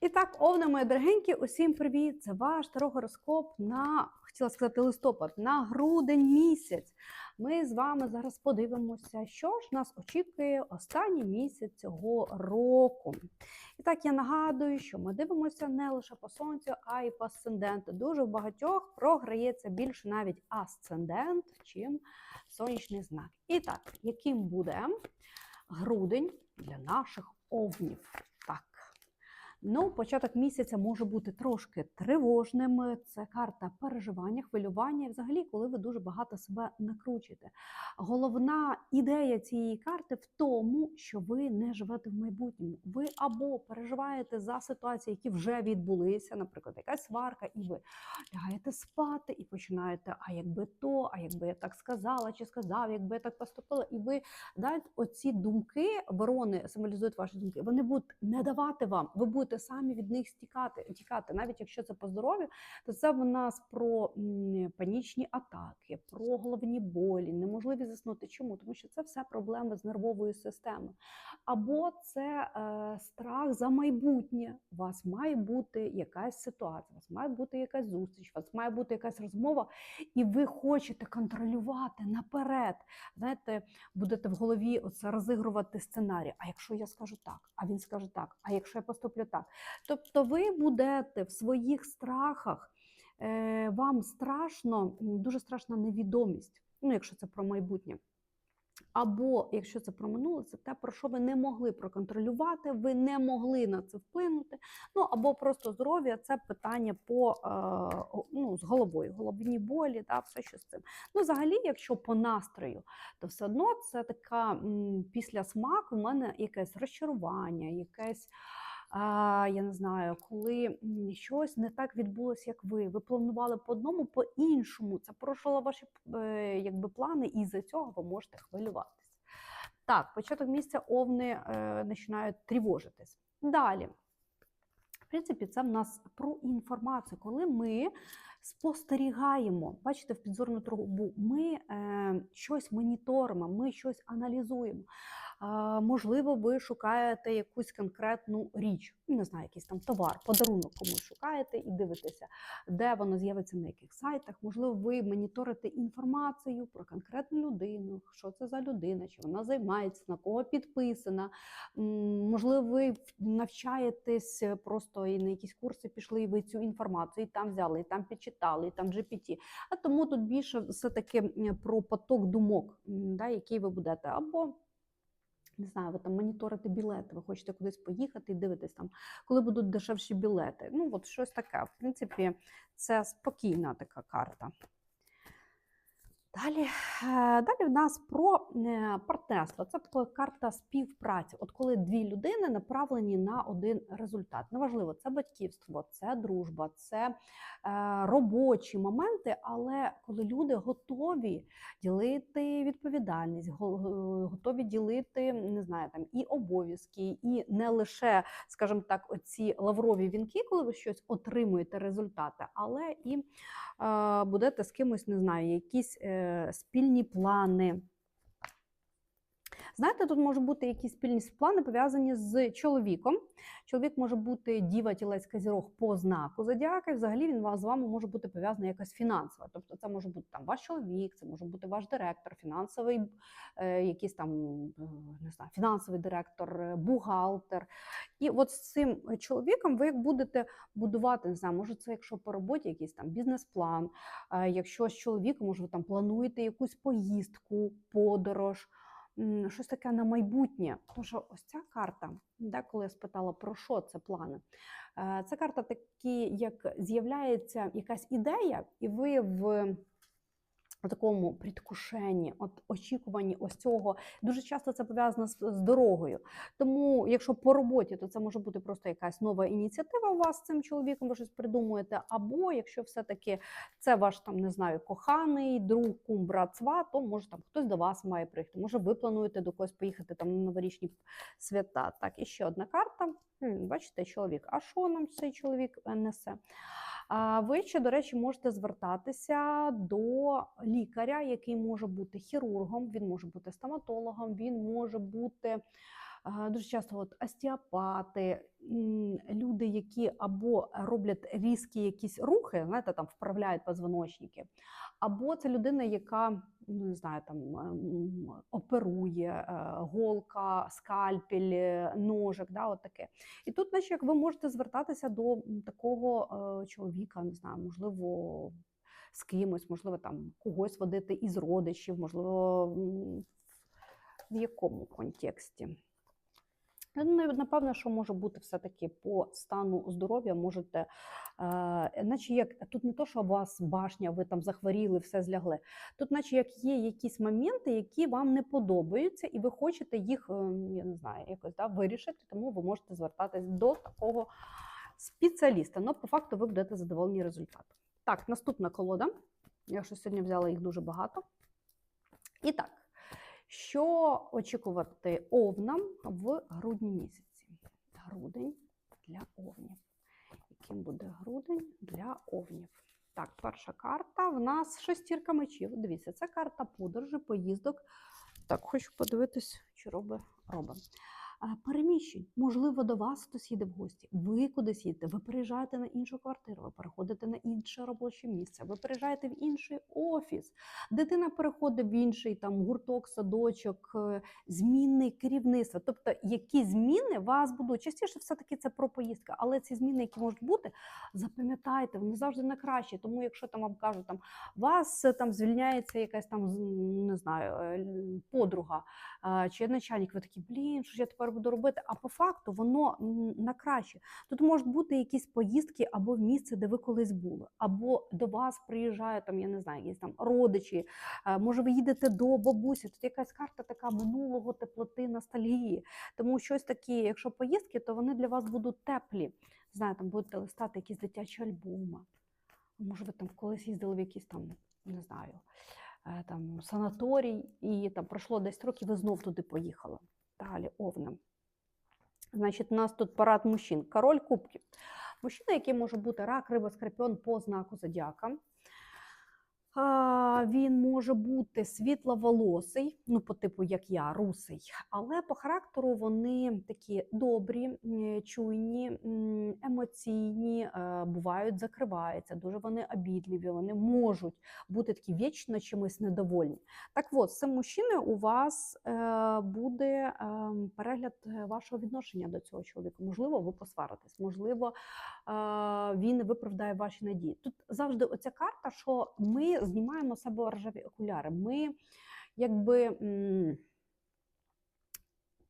І так, овни мої дорогенькі, усім привіт! Це ваш тарогороскоп на хотіла сказати листопад, на грудень місяць. Ми з вами зараз подивимося, що ж нас очікує останній місяць цього року. І так я нагадую, що ми дивимося не лише по сонцю, а й по асценденту. Дуже в багатьох програється більше навіть асцендент, чим сонячний знак. І так, яким буде грудень для наших овнів? Ну, початок місяця може бути трошки тривожним. Це карта переживання, хвилювання, і взагалі, коли ви дуже багато себе накручуєте. Головна ідея цієї карти в тому, що ви не живете в майбутньому. Ви або переживаєте за ситуації, які вже відбулися, наприклад, якась сварка, і ви лягаєте спати і починаєте, а якби то, а якби я так сказала, чи сказав, якби я так поступила, і ви далі оці думки, ворони символізують ваші думки, вони будуть не давати вам, ви будете самі від них стікати, тікати. Навіть якщо це по здоров'ю, то це в нас про панічні атаки, про головні болі, неможливість заснути. Чому? Тому що це все проблеми з нервовою системою. Або це е, страх за майбутнє. У вас має бути якась ситуація, у вас має бути якась зустріч, у вас має бути якась розмова, і ви хочете контролювати наперед. Знаєте, будете в голові оце розігрувати сценарій. А якщо я скажу так, а він скаже так, а якщо я поступлю так. Тобто ви будете в своїх страхах, е, вам страшно, дуже страшна невідомість, ну, якщо це про майбутнє. Або якщо це про минуле, це те, про що ви не могли проконтролювати, ви не могли на це вплинути. Ну або просто здоров'я це питання по е, ну, з головою, головні болі, та все що з цим. Ну, взагалі, якщо по настрою, то все одно це така після смак у мене якесь розчарування, якесь. Я не знаю, коли щось не так відбулося, як ви. Ви планували по одному, по іншому. Це порушило ваші е, якби, плани, і за цього ви можете хвилюватися. Так, початок місяця овни е, починають тривожитись. Далі. В принципі, це в нас про інформацію, коли ми спостерігаємо, бачите, в підзорну трубу, ми е, щось моніторимо, ми щось аналізуємо. Можливо, ви шукаєте якусь конкретну річ, ну, не знаю, якийсь там товар, подарунок комусь шукаєте і дивитеся, де воно з'явиться на яких сайтах. Можливо, ви моніторите інформацію про конкретну людину, що це за людина, чи вона займається, на кого підписана. Можливо, ви навчаєтесь е, просто і на якісь курси пішли, і ви цю інформацію і там взяли, і там підчитали, і там GPT. А тому тут більше все-таки про поток думок, да, який ви будете. Або не знаю, ви там моніторите білети, ви хочете кудись поїхати і дивитесь там, коли будуть дешевші білети. Ну, от щось таке. В принципі, це спокійна така карта. Далі, е, далі в нас про е, партнерство. Це карта співпраці. От коли дві людини направлені на один результат. Неважливо, це батьківство, це дружба, це е, робочі моменти, але коли люди готові ділити відповідальність, готові ділити не знаю, там і обов'язки, і не лише, скажімо так, оці лаврові вінки, коли ви щось отримуєте результати, але і будете з кимось, не знаю, якісь спільні плани. Знаєте, тут можуть бути якісь спільні плани пов'язані з чоловіком. Чоловік може бути діва тілець козірог по знаку зодіака, і взагалі він з вами може бути пов'язаний якось фінансово. Тобто це може бути там ваш чоловік, це може бути ваш директор, фінансовий, е, якийсь там е, не знаю, фінансовий директор, е, бухгалтер. І от з цим чоловіком ви як будете будувати, не знаю, може це якщо по роботі якийсь там бізнес-план, е, якщо з чоловіком, може ви там плануєте якусь поїздку, подорож щось таке на майбутнє. Тому що ось ця карта, де, коли я спитала, про що це плани, це карта такі, як з'являється якась ідея, і ви в такому предвкушенні, от очікуванні ось цього. Дуже часто це пов'язано з, з дорогою. Тому, якщо по роботі, то це може бути просто якась нова ініціатива у вас з цим чоловіком, ви щось придумуєте. Або якщо все-таки це ваш там не знаю, коханий, друг, кум, брат, сват, то може там хтось до вас має приїхати. Може, ви плануєте до когось поїхати там на новорічні свята. Так, і ще одна карта. Бачите, чоловік. А що нам цей чоловік е, несе? А ви ще, до речі, можете звертатися до лікаря, який може бути хірургом, він може бути стоматологом, він може бути Дуже часто от остеопати, люди, які або роблять різкі якісь рухи, знаєте, там вправляють позвоночники, або це людина, яка ну, не знаю, там оперує, е, голка, скальпель, е, ножик, да, от таке. І тут, наче як ви можете звертатися до такого е, чоловіка, не знаю, можливо, з кимось, можливо, там когось водити із родичів, можливо, в якому контексті. Напевно, що може бути все-таки по стану здоров'я, можете, е, наче як тут не то, що у вас башня, ви там захворіли, все злягли. Тут, наче як є якісь моменти, які вам не подобаються, і ви хочете їх, е, я не знаю, якось да, вирішити, тому ви можете звертатись до такого спеціаліста. Ну, по факту, ви будете задоволені результатом. Так, наступна колода. Я що сьогодні взяла їх дуже багато. І так, що очікувати овнам в грудні місяці? Грудень для овнів. Яким буде грудень для овнів? Так, перша карта в нас шестірка мечів. Дивіться, це карта подорожі, поїздок. Так, хочу подивитись, що робить робить. Переміщень, можливо, до вас хтось їде в гості. Ви кудись їдете, ви переїжджаєте на іншу квартиру, ви переходите на інше робоче місце, ви переїжджаєте в інший офіс. Дитина переходить в інший там гурток, садочок, е, зміни керівництва. Тобто, які зміни вас будуть частіше, все таки це про поїздки, але ці зміни, які можуть бути, запам'ятайте, вони завжди на краще. Тому, якщо там вам кажуть, там вас е, там звільняється якась там не знаю, е, подруга чи начальник, ви такі, блін, що ж я тепер буду робити? А по факту воно на краще. Тут можуть бути якісь поїздки або в місце, де ви колись були, або до вас приїжджають там, я не знаю, якісь там родичі. е, Може, ви їдете до бабусі. Тут якась карта така минулого теплоти, ностальгії. Тому щось такі, якщо поїздки, то вони для вас будуть теплі. Знаєте, там будете листати якісь дитячі альбоми. Може, ви там колись їздили в якісь там, не знаю, е, там санаторій, і там пройшло 10 років, і ви знов туди поїхали. Далі овнам. Значить, у нас тут парад мужчин. Король кубків. Мужчина, який може бути рак, риба, скорпіон по знаку зодіака. Він може бути світловолосий, ну, по типу, як я, русий, але по характеру вони такі добрі, чуйні, емоційні, е, бувають, закриваються, дуже вони обідливі, вони можуть бути такі вічно чимось недовольні. Так от, з цим мужчиною у вас е, буде ем, перегляд е, вашого відношення до цього чоловіка. Можливо, ви посваритесь, можливо, він виправдає ваші надії. Тут завжди оця карта, що ми знімаємо з себе рожеві окуляри. Ми якби.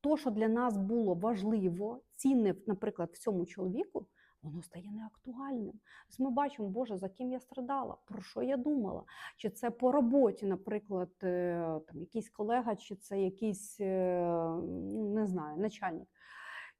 То, що для нас було важливо, цінне, наприклад, в цьому чоловіку, воно стає неактуальним. Ми бачимо, Боже, за ким я страдала, про що я думала. Чи це по роботі, наприклад, е, там якийсь колега, чи це якийсь, е, ну, не знаю, начальник.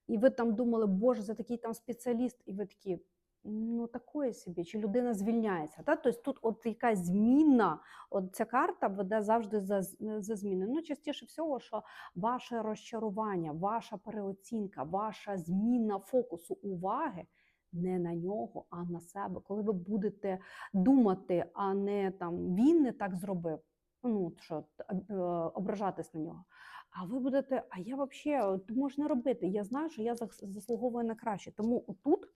І ви там думали, Боже, за такий там спеціаліст, і ви такі. Ну, такої собі, чи людина звільняється. Та? Тобто тут от якась зміна, от ця карта веде завжди за, за зміни. Ну, частіше всього, що ваше розчарування, ваша переоцінка, ваша зміна фокусу уваги не на нього, а на себе. Коли ви будете думати, а не там він не так зробив, ну що е, ображатись на нього. А ви будете, а я взагалі можна робити. Я знаю, що я заслуговую на краще. Тому тут е,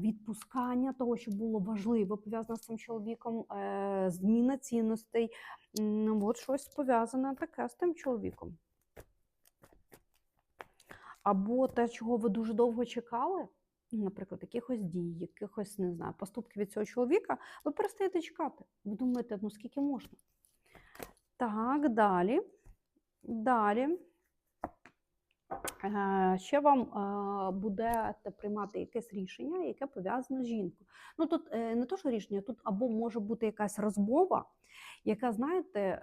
відпускання того, що було важливо, пов'язане з цим чоловіком, е, зміна цінностей. От щось пов'язане таке з тим чоловіком. Або те, чого ви дуже довго чекали, наприклад, якихось дій, якихось, не знаю, поступків від цього чоловіка, ви перестаєте чекати. Ви думаєте, ну скільки можна? Так, далі. Далі. Е, Ще вам е, будете приймати якесь рішення, яке пов'язане з жінкою. Ну тут е, не то, що рішення, тут або може бути якась розмова, яка, знаєте,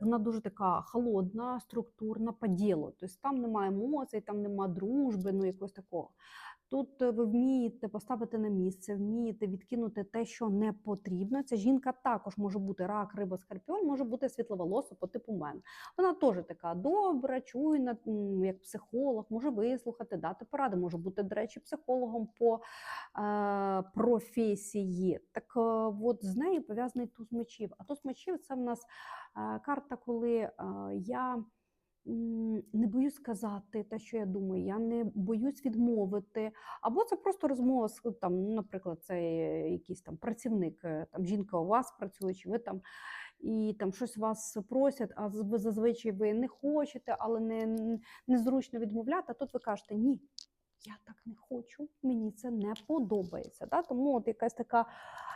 вона дуже така холодна, структурна по ділу. Тобто там немає емоцій, там немає дружби, ну якогось такого. Тут е, ви вмієте поставити на місце, вмієте відкинути те, що не потрібно. Ця жінка також може бути рак, риба, скорпіон, може бути світловолоса по типу мене. Вона теж така добра, чуйна, як психолог, може вислухати, дати поради, може бути, до речі, психологом по е, професії. Так е, от з нею пов'язаний туз мечів. А туз мечів це в нас е, карта, коли е, я не боюсь сказати те, що я думаю, я не боюсь відмовити. Або це просто розмова з там, наприклад, це якийсь там працівник, е, там жінка у вас працює, чи ви там. І там щось вас просять, а зазвичай ви не хочете, але не, незручно відмовляти. А тут ви кажете ні, я так не хочу, мені це не подобається. Да? Тому от якась така,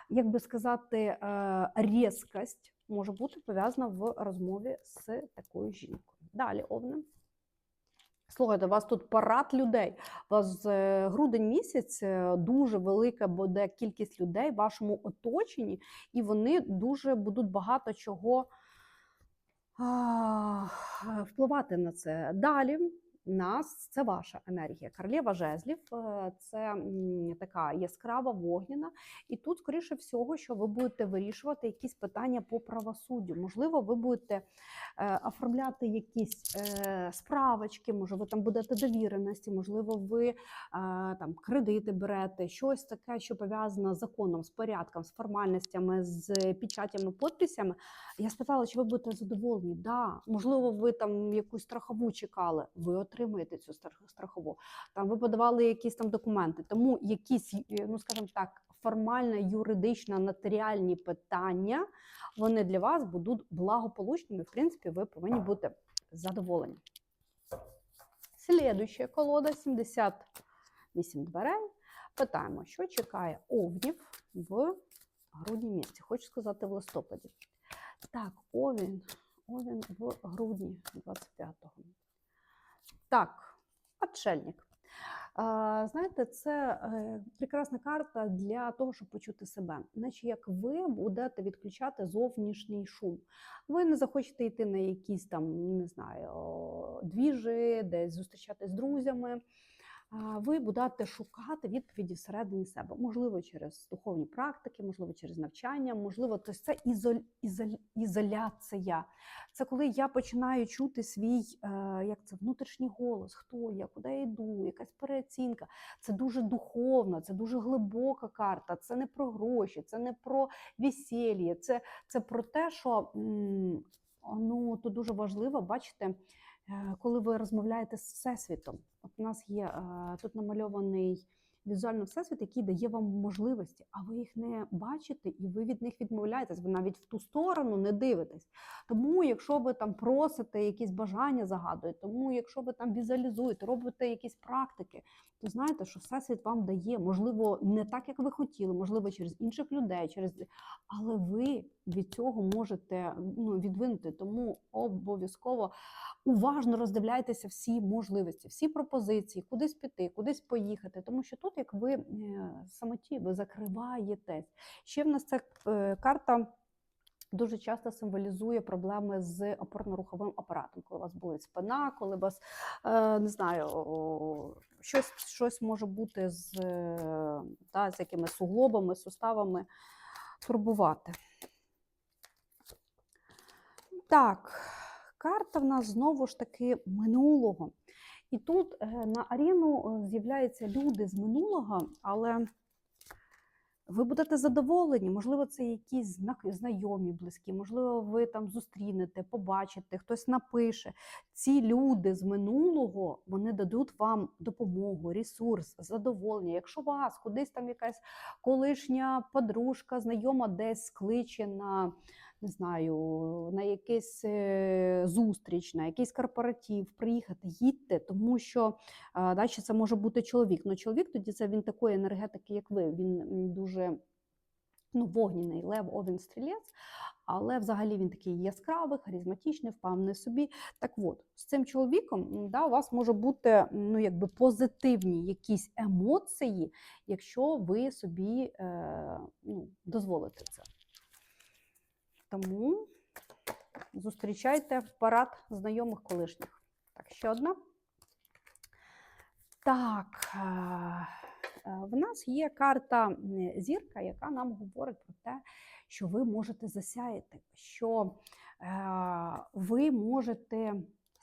як би сказати, е, різкость може бути пов'язана в розмові з такою жінкою. Далі, Овне. Слухайте, у вас тут парад людей. У вас е, грудень місяць е, дуже велика буде кількість людей в вашому оточенні, і вони дуже будуть багато чого впливати на це. Далі нас це ваша енергія. Королева жезлів е, це така яскрава вогняна. І тут, скоріше всього, що ви будете вирішувати якісь питання по правосуддю. Можливо, ви будете е, оформляти якісь е, справочки, може, ви там будете довіреності, можливо, ви там кредити берете, щось таке, що пов'язане з законом, з порядком, з формальностями, з печатями, підписями. Я спитала, чи ви будете задоволені? Да, можливо, ви там якусь страхову чекали. Ви отримаєте цю страх- страхову. Там ви подавали якісь там документи. Тому якісь, е, ну скажімо так, формально юридично нотаріальні питання вони для вас будуть благополучними. В принципі, ви повинні бути задоволені. Слідуюча колода 78 дверей. Питаємо, що чекає овнів в грудні місяці. Хочу сказати в листопаді. Так, Овін. Овін в грудні 25-го. Так, отшельник. Знаєте, це е, прекрасна карта для того, щоб почути себе. Наче як ви будете відключати зовнішній шум. Ви не захочете йти на якісь там, не знаю, двіжі, десь зустрічатись з друзями. Ви будете шукати відповіді всередині себе, можливо, через духовні практики, можливо, через навчання, можливо, тобто це ізоль, ізоль, ізоляція. Це коли я починаю чути свій е, як це, внутрішній голос, хто я, куди я йду, якась переоцінка. Це дуже духовно, це дуже глибока карта. Це не про гроші, це не про весілля, це, це про те, що ну, то дуже важливо, бачите, е, коли ви розмовляєте з всесвітом. От у нас є е, тут намальований візуально всесвіт, який дає вам можливості, а ви їх не бачите і ви від них відмовляєтесь. Ви навіть в ту сторону не дивитесь. Тому, якщо ви там просите якісь бажання, загадуєте, тому якщо ви там візуалізуєте, робите якісь практики, то знаєте, що всесвіт вам дає, можливо, не так, як ви хотіли, можливо, через інших людей, через але ви від цього можете ну, відвинути. Тому обов'язково уважно роздивляйтеся всі можливості, всі пропозиції, кудись піти, кудись поїхати. Тому що тут, як ви е, самоті, ви закриваєтесь. Ще в нас ця е, карта. Дуже часто символізує проблеми з опорно-руховим апаратом, коли у вас болить спина, коли у вас е, не знаю, щось, щось може бути з, та, з якимись суглобами, суставами турбувати. Так, карта в нас знову ж таки минулого. І тут е, на арену е, з'являються люди з минулого, але ви будете задоволені, можливо, це якісь знайомі, близькі, можливо, ви там зустрінете, побачите, хтось напише. Ці люди з минулого вони дадуть вам допомогу, ресурс, задоволення. Якщо вас кудись там якась колишня подружка, знайома десь кличе на не знаю, на якийсь е, зустріч, на якийсь корпоратив, приїхати, їдьте, тому що а, далі це може бути чоловік. Ну, чоловік тоді це він такої енергетики, як ви. Він дуже ну, вогняний лев, овін стрілець, але взагалі він такий яскравий, харизматичний, впевнений собі. Так от, з цим чоловіком да, у вас може бути ну, якби позитивні якісь емоції, якщо ви собі е, ну, дозволите це. Тому зустрічайте парад знайомих колишніх. Так, ще одна. Так, е, е, в нас є карта зірка, яка нам говорить про те, що ви можете засяяти, що е, ви можете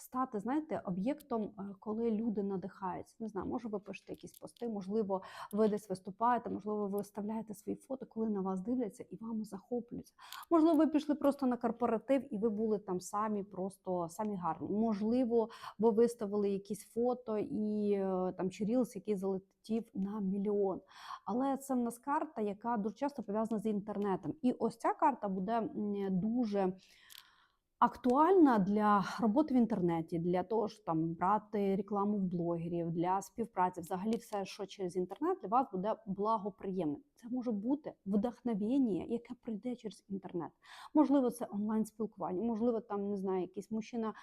стати, знаєте, об'єктом, е, коли люди надихаються. Не знаю, може ви пишете якісь пости, можливо, ви десь виступаєте, можливо, ви виставляєте свої фото, коли на вас дивляться і вами захоплюються. Можливо, ви пішли просто на корпоратив і ви були там самі, просто самі гарні. Можливо, ви виставили якісь фото і е, там чи який залетів на мільйон. Але це в нас карта, яка дуже часто пов'язана з інтернетом. І ось ця карта буде дуже актуальна для роботи в інтернеті, для того, щоб там брати рекламу в блогерів, для співпраці. Взагалі, все, що через інтернет для вас буде благоприємним. Це може бути вдохновення, яке прийде через інтернет. Можливо, це онлайн спілкування, можливо, там не знаю, якийсь мужчина,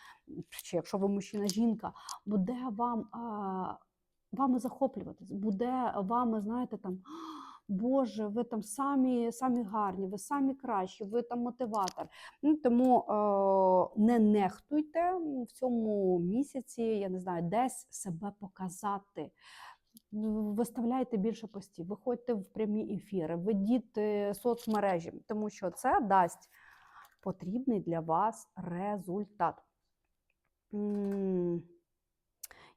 чи якщо ви мужчина, жінка, буде вам. Вами захоплюватись, буде вами, знаєте, там Боже, ви там самі самі гарні, ви самі кращі, ви там мотиватор. Ну, Тому е, не нехтуйте в цьому місяці, я не знаю, десь себе показати. Виставляйте більше постів, виходьте в прямі ефіри, ведіть е, соцмережі, тому що це дасть потрібний для вас результат.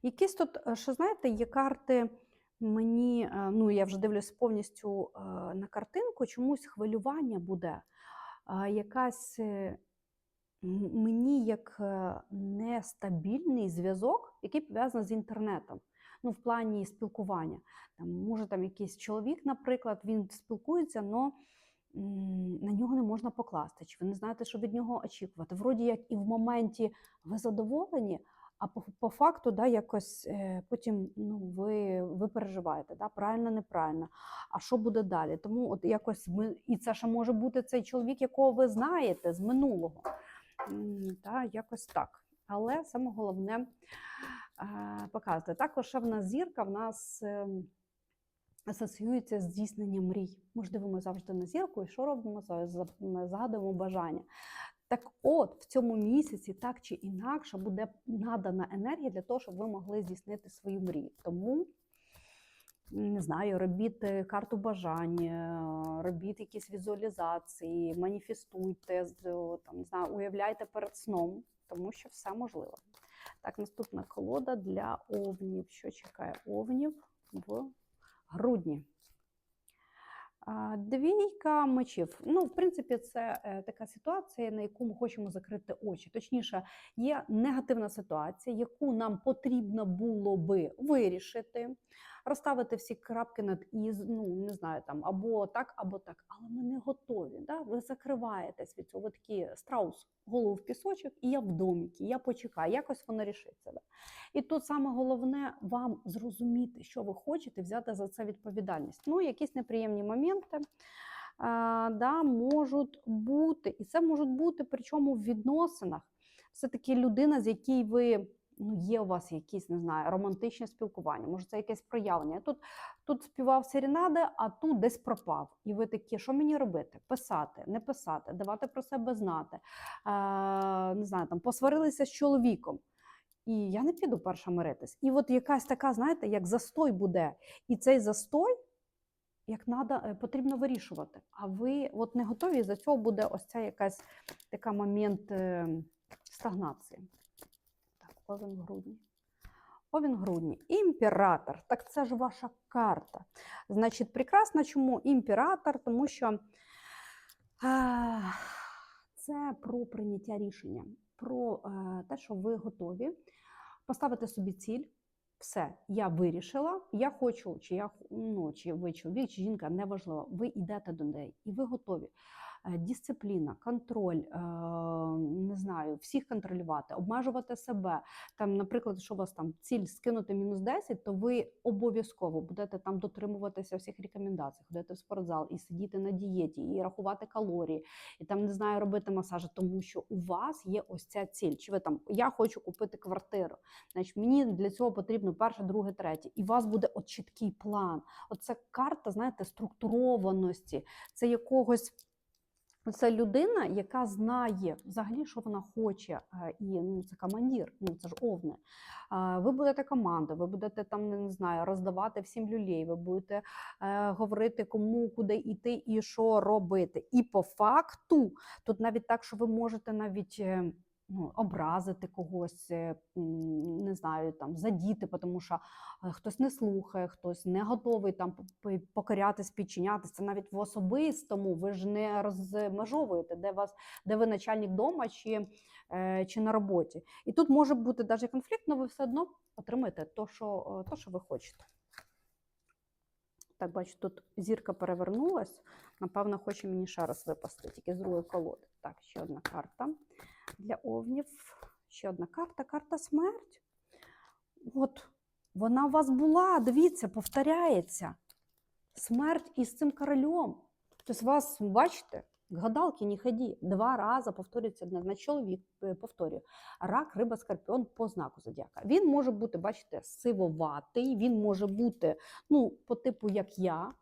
Якісь тут, е, що знаєте, є карти. Мені, е, ну я вже дивлюсь повністю е, на картинку, чомусь хвилювання буде. Якась е, мені як нестабільний зв'язок, який пов'язаний з інтернетом. Ну, в плані спілкування. Там, може, там якийсь чоловік, наприклад, він спілкується, але на нього не можна покласти, чи ви не знаєте, що від нього очікувати. Вроді як і в моменті ви задоволені, а по, по факту, да, якось е, потім ну, ви, ви переживаєте, да, правильно, неправильно. А що буде далі? Тому от якось ми, і це ще може бути цей чоловік, якого ви знаєте з минулого. Та, якось так. Але саме головне е, показувати. Також ще в нас зірка, в нас. ем, асоціюється з здійсненням мрій. Ми ж дивимося завжди на зірку, і що робимо? Загадуємо бажання. Так от, в цьому місяці так чи інакше буде надана енергія для того, щоб ви могли здійснити свою мрію. Тому не знаю, робіть е, карту бажань, е, робіть якісь візуалізації, маніфестуйте, з- там, не знаю, уявляйте перед сном, тому що все можливо. Так, наступна колода для овнів. Що чекає овнів в грудні? Двійка мечів. Ну, в принципі, це е, така ситуація, на яку ми хочемо закрити очі. Точніше, є негативна ситуація, яку нам потрібно було би вирішити, розставити всі крапки над із, ну не знаю, там або так, або так. Але ми не готові. Да? Ви закриваєтесь від цього. Ви такі страус, голову в пісочок, і я в доміки, я почекаю, якось воно рішиться. Да? І тут саме головне вам зрозуміти, що ви хочете, взяти за це відповідальність. Ну, якісь неприємні моменти а, да, можуть бути, і це можуть бути причому в відносинах. Все-таки людина, з якій ви. Ну, є у вас якісь, не знаю, романтичне спілкування, може, це якесь проявлення. Тут, тут співав серенади, а тут десь пропав. І ви такі, що мені робити? Писати, не писати, давати про себе знати. Е, не знаю, там посварилися з чоловіком. І я не піду перша миритись. І от якась така, знаєте, як застой буде. І цей застой, як надо, е, потрібно вирішувати. А ви от не готові, і за цього буде ось ця якась така момент е, стагнації. Овен в грудні. Овен в грудні. Імператор. Так це ж ваша карта. Значить, прекрасно, чому імператор? Тому що е, це про прийняття рішення, про е, те, що ви готові поставити собі ціль. Все, я вирішила, я хочу, чи я ну, чи ви чоловік, чи жінка, неважливо. Ви йдете до неї і ви готові. Е, Дисципліна, контроль, е, не знаю, всіх контролювати, обмежувати себе. Там, наприклад, якщо у вас там ціль скинути мінус 10, то ви обов'язково будете там дотримуватися всіх рекомендацій, ходити в спортзал і сидіти на дієті, і рахувати калорії, і там не знаю, робити масажі, тому що у вас є ось ця ціль. Чи ви там я хочу купити квартиру? Значить, мені для цього потрібно перше, друге, третє. І у вас буде от чіткий план. Оце карта, знаєте, структурованості, це якогось. Це людина, яка знає взагалі, що вона хоче, е, і ну це командир, ну це ж овне. Е, Ви будете командою, ви будете там не знаю, роздавати всім люлей, ви будете е, говорити, кому куди йти і що робити. І по факту, тут навіть так, що ви можете навіть. Ну, образити когось, е, не знаю, там, задіти, тому що е, хтось не слухає, хтось не готовий там покорятись, підчинятися. Навіть в особистому. Ви ж не розмежовуєте, де вас, де ви начальник вдома чи, е, чи на роботі. І тут може бути навіть конфлікт, але ви все одно отримаєте то, що, то, що ви хочете. Так, бачу, тут зірка перевернулась. Напевно, хоче мені ще раз випасти, тільки з другої колоди. Так, ще одна карта для овнів. Ще одна карта, карта смерть. От, вона у вас була, дивіться, повторяється. Смерть із цим королем. Тобто вас, бачите, гадалки не ході. Два рази повторюється. На чоловік е, повторюю. Рак, риба, скорпіон по знаку зодіака. Він може бути, бачите, сивоватий, він може бути, ну, по типу, як я.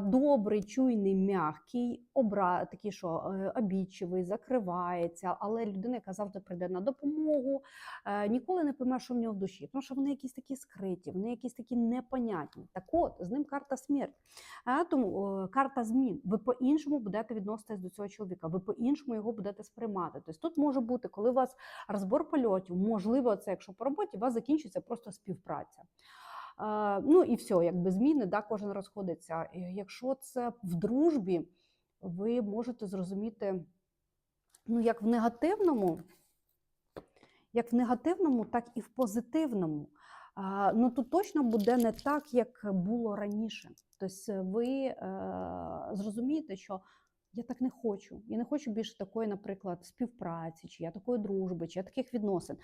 Добрий, чуйний, м'який, обра... такий, що е, закривається, але людина, яка завжди прийде на допомогу, е, ніколи не пойме, що в нього в душі, тому що вони якісь такі скриті, вони якісь такі непонятні. Так от, з ним карта смерть. Тому е, карта змін. Ви по-іншому будете відноситись до цього чоловіка, ви по-іншому його будете сприймати. Тобто тут може бути, коли у вас розбор польотів, можливо, це якщо по роботі, у вас закінчиться просто співпраця. Ну і все, якби зміни, да, кожен розходиться. Якщо це в дружбі, ви можете зрозуміти, ну, як в негативному, як в негативному, так і в позитивному. Ну тут точно буде не так, як було раніше. Тобто ви е, зрозумієте, що я так не хочу. Я не хочу більше такої, наприклад, співпраці, чи я такої дружби, чи я таких відносин.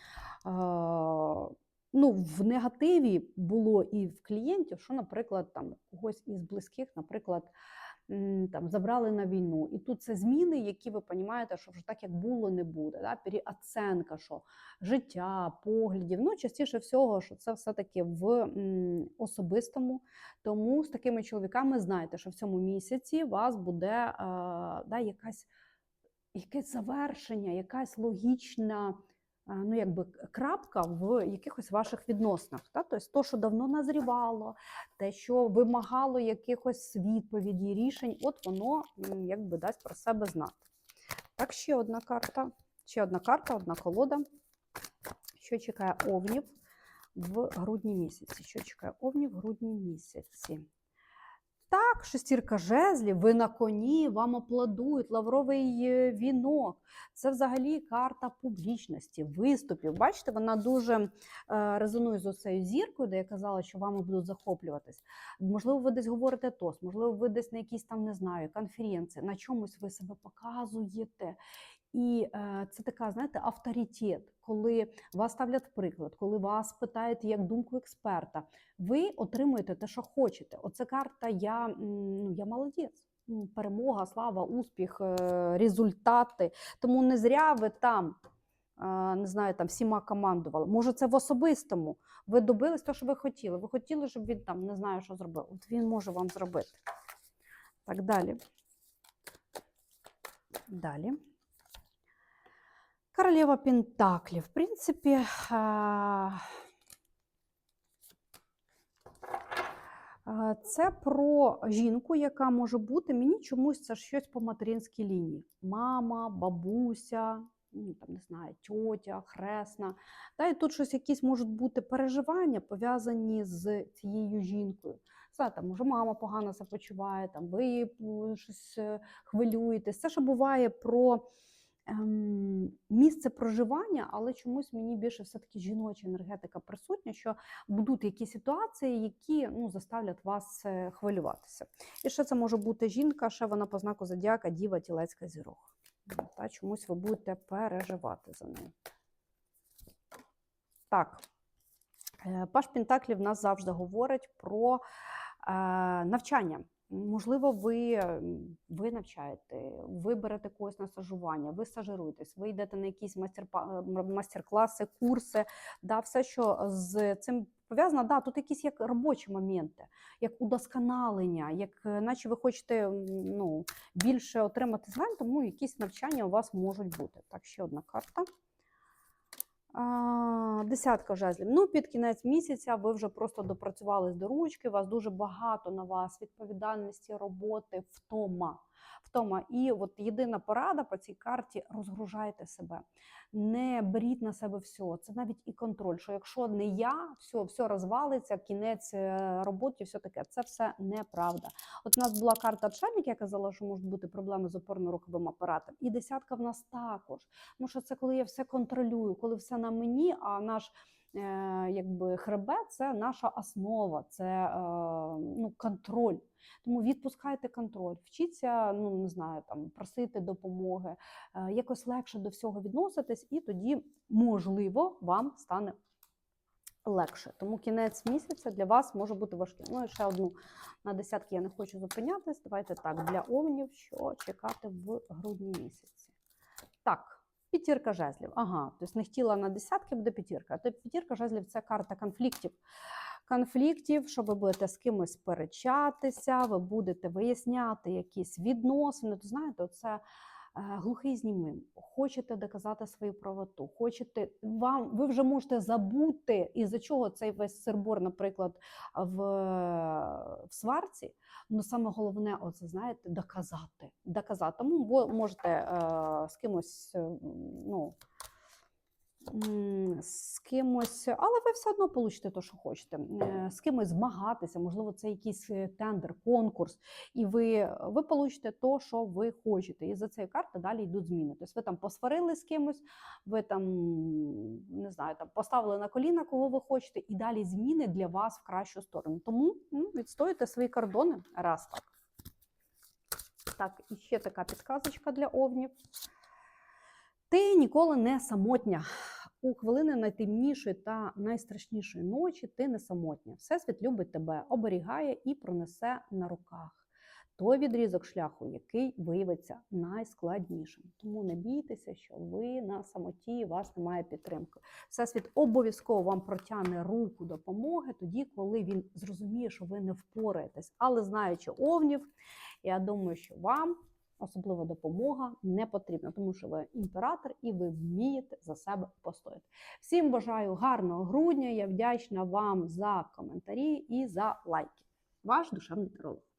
Ну, в негативі було і в клієнтів, що, наприклад, там когось із близьких, наприклад, там забрали на війну. І тут це зміни, які ви розумієте, що вже так як було, не буде. Да? Переоценка, що життя, поглядів. Ну, частіше всього, що це все-таки в особистому. Тому з такими чоловіками знаєте, що в цьому місяці у вас буде е, да, якась, якесь завершення, якась логічна. Ну, якби крапка в якихось ваших відносинах. Та? Тобто, то, що давно назрівало, те, що вимагало якихось відповідей, рішень, от воно якби дасть про себе знати. Так, ще одна карта, ще одна карта, одна колода. Що чекає овнів в грудні місяці? Що чекає овнів в грудні місяці? Так, шестірка жезлів, ви на коні, вам аплодують, лавровий е, вінок. Це взагалі карта публічності, виступів. Бачите, вона дуже е, резонує з оцею зіркою, де я казала, що вами будуть захоплюватись. Можливо, ви десь говорите тост, можливо, ви десь на якійсь там не знаю, конференції, на чомусь ви себе показуєте. І е, це така, знаєте, авторитет, коли вас ставлять в приклад, коли вас питають як думку експерта, ви отримуєте те, що хочете. Оце карта Я, ну, я молодець. Перемога, слава, успіх, е, результати. Тому не зря ви там, е, не знаю, там всіма командували. Може, це в особистому. Ви добились того, що ви хотіли. Ви хотіли, щоб він там не знаю, що зробив. От він може вам зробити. Так далі. Далі. Королева Пентаклів. В принципі, це про жінку, яка може бути. Мені чомусь це щось по материнській лінії. Мама, бабуся, ну, там, не знаю, тьотя, хресна. Та, і тут щось якісь можуть бути переживання, пов'язані з цією жінкою. Знаєте, може, мама погано себе почуває, там, ви щось е, хвилюєтесь. Це що буває про місце проживання, але чомусь мені більше все-таки жіноча енергетика присутня, що будуть якісь ситуації, які ну, заставлять вас е, хвилюватися. І ще це може бути жінка, ще вона по знаку зодіака, діва, тілецька зірок. Та чомусь ви будете переживати за нею. Так. Е, Паш Пентаклів нас завжди говорить про е, навчання. Можливо, ви, ви навчаєте, ви берете когось на стажування, ви стажируєтесь, ви йдете на якісь майстер-класи, курси, да, все, що з цим пов'язано, да, тут якісь як робочі моменти, як удосконалення, як е, наче ви хочете ну, більше отримати знань, тому якісь навчання у вас можуть бути. Так, ще одна карта. Десятка жезлів. Ну, під кінець місяця ви вже просто допрацювались до ручки, у вас дуже багато на вас відповідальності, роботи, втома. Втома. І от єдина порада по цій карті розгружайте себе. Не беріть на себе все. Це навіть і контроль. Що якщо не я, все, все розвалиться, кінець е, роботи, все таке. Це все неправда. От у нас була карта отшельник, яка казала, що можуть бути проблеми з опорно-руховим апаратом. І десятка в нас також. Тому що це коли я все контролюю, коли все на мені, а наш. Е, Якби хребет це наша основа, це е, ну, контроль. Тому відпускайте контроль, вчіться, ну не знаю, там просити допомоги, е, якось легше до всього відноситись, і тоді, можливо, вам стане легше. Тому кінець місяця для вас може бути важким. Ну і ще одну на десятки я не хочу зупинятись. Давайте так, для овнів, що чекати в грудні місяці. Так, п'ятірка жезлів. Ага, тобто не хотіла на десятки, буде п'ятірка. Тобто п'ятірка жезлів це карта конфліктів. Конфліктів, що ви будете з кимось сперечатися, ви будете виясняти якісь відносини. То знаєте, це глухий знімин. Хочете доказати свою правоту, хочете вам, ви вже можете забути, із-за чого цей весь сербор, наприклад, в, в сварці. Ну саме головне, оце знаєте, доказати. доказати. Тому ви можете е, з кимось, е, ну. З кимось, але ви все одно получите те, що хочете. Е, З кимось змагатися, можливо, це якийсь е, тендер, конкурс, і ви, ви получите те, що ви хочете. І за цією картою далі йдуть зміни. Тобто ви там посварили з кимось, ви там не знаю, там поставили на коліна, кого ви хочете, і далі зміни для вас в кращу сторону. Тому відстоюйте свої кордони. Раз так. Так, і ще така підказочка для овнів. Ти ніколи не самотня. У хвилини найтемнішої та найстрашнішої ночі ти не самотня. Всесвіт любить тебе, оберігає і пронесе на руках той відрізок шляху, який виявиться найскладнішим. Тому не бійтеся, що ви на самоті, вас немає підтримки. Всесвіт обов'язково вам протягне руку допомоги тоді, коли він зрозуміє, що ви не впораєтесь. Але знаючи овнів, я думаю, що вам особлива допомога не потрібна, тому що ви імператор і ви вмієте за себе постояти. Всім бажаю гарного грудня. Я вдячна вам за коментарі і за лайки. Ваш душевний таролог.